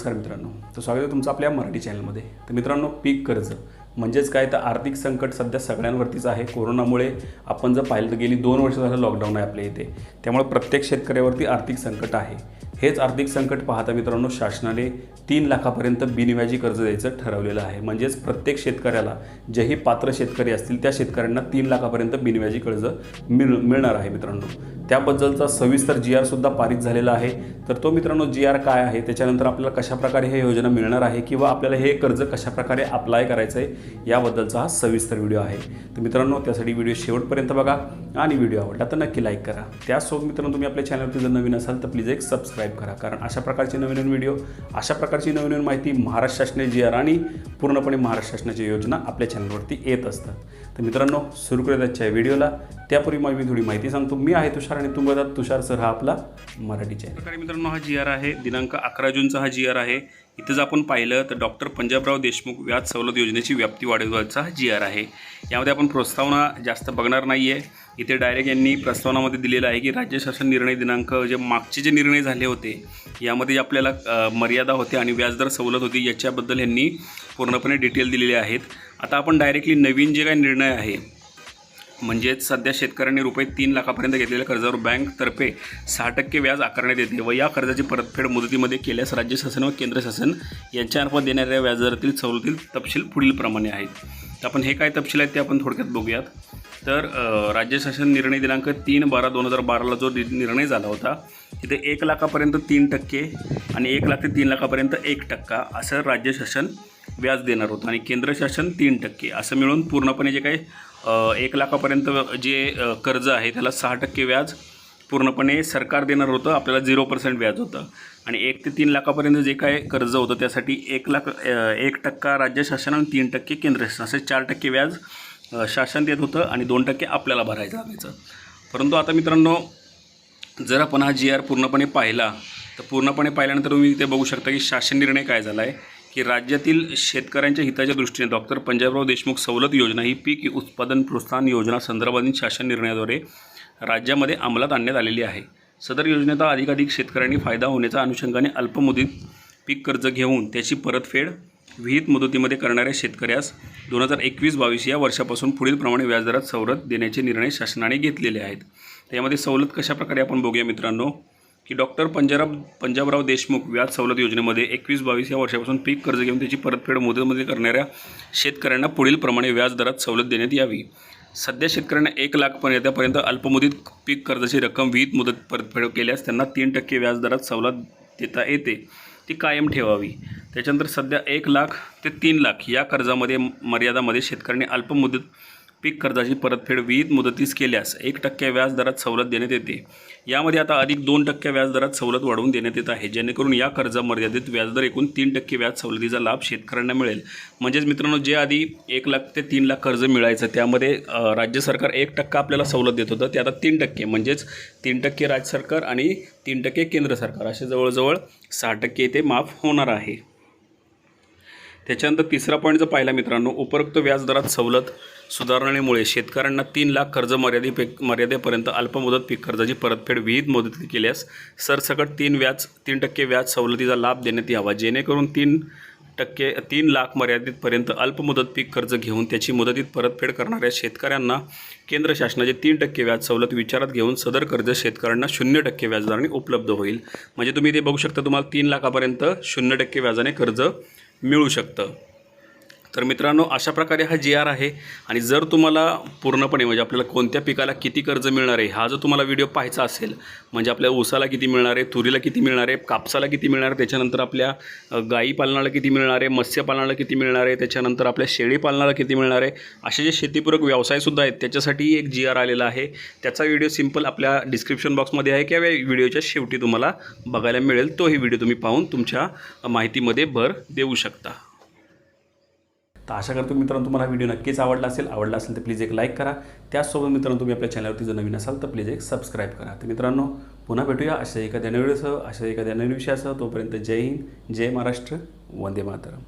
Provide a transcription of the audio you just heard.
नमस्कार मित्रांनो. तर स्वागत आहे तुमचं आपल्या मराठी चॅनलमध्ये. तर मित्रांनो पीक कर्ज म्हणजेच काय? तर आर्थिक संकट सध्या सगळ्यांवरतीच आहे. कोरोनामुळे आपण जर पाहिलं तर गेली दोन वर्ष झालं लॉकडाऊन आहे आपल्या इथे. त्यामुळे प्रत्येक शेतकऱ्यावरती आर्थिक संकट आहे. हेच आर्थिक संकट पाहता मित्रांनो शासनाने तीन लाखापर्यंत बिनव्याजी कर्ज द्यायचं ठरवलेलं आहे. म्हणजेच प्रत्येक शेतकऱ्याला जेही पात्र शेतकरी असतील त्या शेतकऱ्यांना तीन लाखापर्यंत बिनव्याजी कर्ज मिळ मिळणार आहे मित्रांनो. त्याबद्दलचा सविस्तर जी आरसुद्धा पारित झालेला आहे. तर तो मित्रांनो जी आर काय आहे त्याच्यानंतर आपल्याला कशाप्रकारे हे योजना मिळणार आहे किंवा आपल्याला हे कर्ज कशाप्रकारे अप्लाय करायचं आहे याबद्दलचा हा सविस्तर व्हिडिओ आहे. तर मित्रांनो त्यासाठी व्हिडिओ शेवटपर्यंत बघा आणि व्हिडिओ आवडला तर नक्की लाईक करा. त्यासोबत मित्रांनो तुम्ही आपल्या चॅनलवरती जर नवीन असाल तर प्लीज एक सबस्क्राईब करा. कारण अशा प्रकारचे नवीन नवीन व्हिडिओ अशा प्रकारची नवीन नवीन माहिती महाराष्ट्र शासनाची जी आर आणि पूर्णपणे महाराष्ट्र शासनाची योजना आपल्या चॅनलवरती येत असतात. तर मित्रांनो सुरू करूयात आजच्या व्हिडिओला त्यापूर्वी मग मी थोडी माहिती सांगतो. मी आहे तुषार आणि तुम्ही बघा तुषार सर हा आपला मराठी चॅनल प्रकारे मित्रांनो हा जी आर आहे. दिनांक अकरा जूनचा हा जी आर आहे. इथं जर आपण पाहिलं तर डॉक्टर पंजाबराव देशमुख व्याज सवलत योजनेची व्याप्ती वाढवण्याचा हा जी आर आहे. यामध्ये आपण प्रस्तावना जास्त बघणार नाही आहे इथे डायरेक्ट यांनी प्रस्तावनामध्ये दिलेलं आहे की राज्य शासन निर्णय दिनांक जे मागचे जे निर्णय झाले होते यामध्ये जे आपल्याला मर्यादा होते आणि व्याजदर सवलत होती याच्याबद्दल यांनी पूर्णपणे डिटेल दिलेले आहेत. आता आपण डायरेक्टली नवीन जे काही निर्णय आहे म्हणजेच सध्या शेतकऱ्यांनी रुपये तीन लाखापर्यंत घेतलेल्या कर्जावर बँकतर्फे सहा टक्के व्याज आकारण्यात येते व या कर्जाची परतफेड मुदतीमध्ये केल्यास राज्य शासन व केंद्र शासन यांच्यामार्फत देणाऱ्या व्याजदरातील सवलतील तपशील पुढीलप्रमाणे आहेत. तर आपण हे काय तपशील आहेत ते आपण थोडक्यात बघूयात. तर राज्य शासन निर्णय दिनांक तीन बारा दोन हजार बाराला जो नि- निर्णय झाला होता तिथे एक लाखापर्यंत तीन टक्के आणि एक लाख ते तीन लाखापर्यंत एक टक्का असं राज्य शासन व्याज देणार होतं आणि केंद्र शासन तीन टक्के असं मिळून पूर्णपणे जे काही एक लाखापर्यंत जे कर्ज आहे त्याला सहा टक्के व्याज पूर्णपणे सरकार देणार होतं. आपल्याला झिरो पर्सेंट व्याज होतं. आणि एक ते तीन लाखापर्यंत जे काय कर्ज होतं त्यासाठी एक लाख एक टक्का राज्य शासन आणि तीन टक्के केंद्र शासन. असे चार टक्के व्याज शासन देत होतं आणि दोन टक्के आपल्याला भरायचं लागायचं. परंतु आता मित्रांनो जर आपण हा जी आर पूर्णपणे पाहिला तर पूर्णपणे पाहिल्यानंतर तुम्ही इथे बघू शकता की शासन निर्णय काय झाला आहे की राज्यातील शेतकऱ्यांच्या हिताच्या दृष्टीने डॉक्टर पंजाबराव देशमुख सवलत योजना ही पीक उत्पादन प्रोत्साहन योजना संदर्भातील शासन निर्णयाद्वारे राज्यामध्ये अंमलात आणण्यात आलेली आहे. सदर योजनेचा अधिकाधिक शेतकऱ्यांनी फायदा होण्याच्या अनुषंगाने अल्पमुदीत पीक कर्ज घेऊन त्याची परतफेड विहित मुदतीमध्ये करणाऱ्या शेतकऱ्यास दोन हजार एकवीस बावीस या वर्षापासून पुढीलप्रमाणे व्याजदरात सवलत देण्याचे निर्णय शासनाने घेतलेले आहेत. त्यामध्ये सवलत कशाप्रकारे आपण बघूया मित्रांनो? की डॉक्टर पंजाब पंजाबराव देशमुख व्याज सवलत योजनेमध्ये एकवीस बावीस या वर्षापासून पीक कर्ज घेऊन त्याची परतफेड मुदतमध्ये करणाऱ्या शेतकऱ्यांना पुढीलप्रमाणे व्याजदरात सवलत देण्यात यावी. सध्या शेतकऱ्यांना एक लाखपर्यंतपर्यंत अल्पमुदत पीक कर्जाची रक्कम विहित मुदत परतफेड केल्यास त्यांना तीन टक्के व्याजदरात सवलत देता येते. ती कायम ठेवावी. त्याच्यानंतर सध्या एक लाख ते तीन लाख या कर्जामध्ये मर्यादामध्ये शेतकऱ्यांनी अल्पमुदत पीक कर्जाची परतफेड विहित मुदतीस केल्यास एक टक्के व्याज दरात सवलत देण्यात येते. यामध्ये आता अधिक दोन टक्के व्याज दरात सवलत वाढवून देण्यात येत आहे. जेणेकरून या कर्ज मर्यादित व्याजदर एकूण तीन टक्के व्याज सवलतीचा लाभ शेतकऱ्यांना मिळेल. म्हणजेच मित्रांनो जे आधी एक लाख ते तीन लाख कर्ज मिळायचं त्यामध्ये राज्य सरकार एक टक्का आपल्याला सवलत देत होतं ते आता तीन टक्के. म्हणजेच तीन टक्के राज्य सरकार आणि तीन टक्के केंद्र सरकार. असे जवळजवळ सहा टक्के ते माफ होणार आहे. त्याच्यानंतर तिसरा पॉईंट जर पाहिला मित्रांनो उपरोक्त व्याजदरात सवलत सुधारणेमुळे शेतकऱ्यांना तीन लाख कर्ज मर्यादेपे मर्यादेपर्यंत अल्पमुदत पीक कर्जाची परतफेड विहित मुदतीत केल्यास सरसकट तीन व्याज तीन टक्के व्याज सवलतीचा लाभ देण्यात यावा. जेणेकरून तीन टक्के तीन लाख मर्यादेपर्यंत अल्पमुदत पीक कर्ज घेऊन त्याची मुदतीत परतफेड करणाऱ्या शेतकऱ्यांना केंद्र शासनाचे तीन टक्के व्याज सवलत विचारात घेऊन सदर कर्ज शेतकऱ्यांना शून्य टक्के व्याजदराने उपलब्ध होईल. म्हणजे तुम्ही ते बघू शकता तुम्हाला तीन लाखापर्यंत शून्य टक्के व्याजाने कर्ज मिळू शकतं. तर मित्रांनो अशा प्रकारे हा जी आर आहे. आणि जर तुम्हाला पूर्णपणे म्हणजे आपल्याला कोणत्या पिकाला किती कर्ज मिळणार आहे हा जर तुम्हाला व्हिडिओ पाहायचा असेल म्हणजे आपल्या ऊसाला किती मिळणार आहे तुरीला किती मिळणार आहे कापसाला किती मिळणार आहे त्याच्यानंतर आपल्या गाई पालनाला किती मिळणार आहे मत्स्यपालनाला किती मिळणार आहे त्याच्यानंतर आपल्या शेळी पालनाला किती मिळणार आहे असे जे शेतीपूरक व्यवसायसुद्धा आहेत त्याच्यासाठी एक जी आर आलेला आहे. त्याचा व्हिडिओ सिंपल आपल्या डिस्क्रिप्शन बॉक्समध्ये आहे किंवा व्हिडिओच्या शेवटी तुम्हाला बघायला मिळेल तोही व्हिडिओ तुम्ही पाहून तुमच्या माहितीमध्ये भर देऊ शकता. तर आशा करतो मित्रांनो तुम्हाला व्हिडिओ नक्कीच आवडला असेल. आवडला असेल तर प्लीज एक लाईक करा. त्याचसोबत मित्रांनो तुम्ही आपल्या चॅनलवरती जर नवीन असाल तर प्लीज एक सबस्क्राईब करा. तर मित्रांनो पुन्हा भेटूया अशा एखाद्या नवीनसह अशा एखाद्या नवीन विषयासह. तोपर्यंत जय हिंद जय महाराष्ट्र वंदे मातरम.